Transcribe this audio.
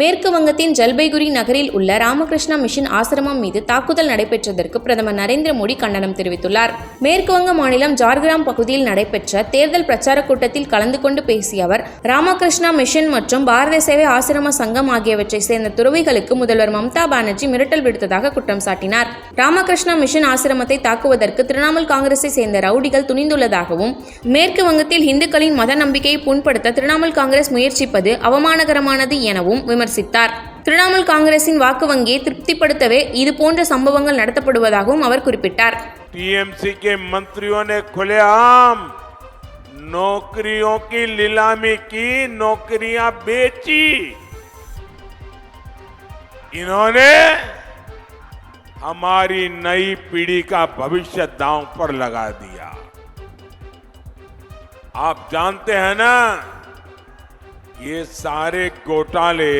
மேற்கு வங்கத்தின் ஜல்பைகுரி நகரில் உள்ள ராமகிருஷ்ணா மிஷன் ஆசிரமம் மீது தாக்குதல் நடைபெற்றதற்கு பிரதமர் நரேந்திர மோடி கண்டனம் தெரிவித்துள்ளார். மேற்கு வங்க மாநிலம் ஜார்கிராம் பகுதியில் நடைபெற்ற தேர்தல் பிரச்சார கூட்டத்தில் கலந்து கொண்டு பேசிய அவர் ராமகிருஷ்ணா மிஷன் மற்றும் பாரத சேவை ஆசிரம சங்கம் ஆகியவற்றை சேர்ந்த துறவிகளுக்கு முதல்வர் மம்தா பானர்ஜி மிரட்டல் விடுத்ததாக குற்றம் சாட்டினார். ராமகிருஷ்ணா மிஷன் ஆசிரமத்தை தாக்குவதற்கு திரிணாமுல் காங்கிரஸை சேர்ந்த ரவுடிகள் துணிந்துள்ளதாகவும் மேற்கு வங்கத்தில் இந்துக்களின் மத நம்பிக்கையை புண்படுத்த திரிணாமுல் காங்கிரஸ் முயற்சிப்பது அவமானகரமானது எனவும் விமர்சித்தார் திரிணாமுல் காங்கிரசின் வாக்கு வங்கியை திருப்திப்படுத்தவே இது போன்ற சம்பவங்கள் நடத்தப்படுவதாகவும் அவர் குறிப்பிட்டார் टीएमसी के मंत्रियों ने खुलेआम नौकरियों की नीलामी की नौकरियां बेची इन्होंने हमारी नई पीढ़ी का भविष्य दांव पर लगा दिया आप जानते हैं ना ये सारे घोटाले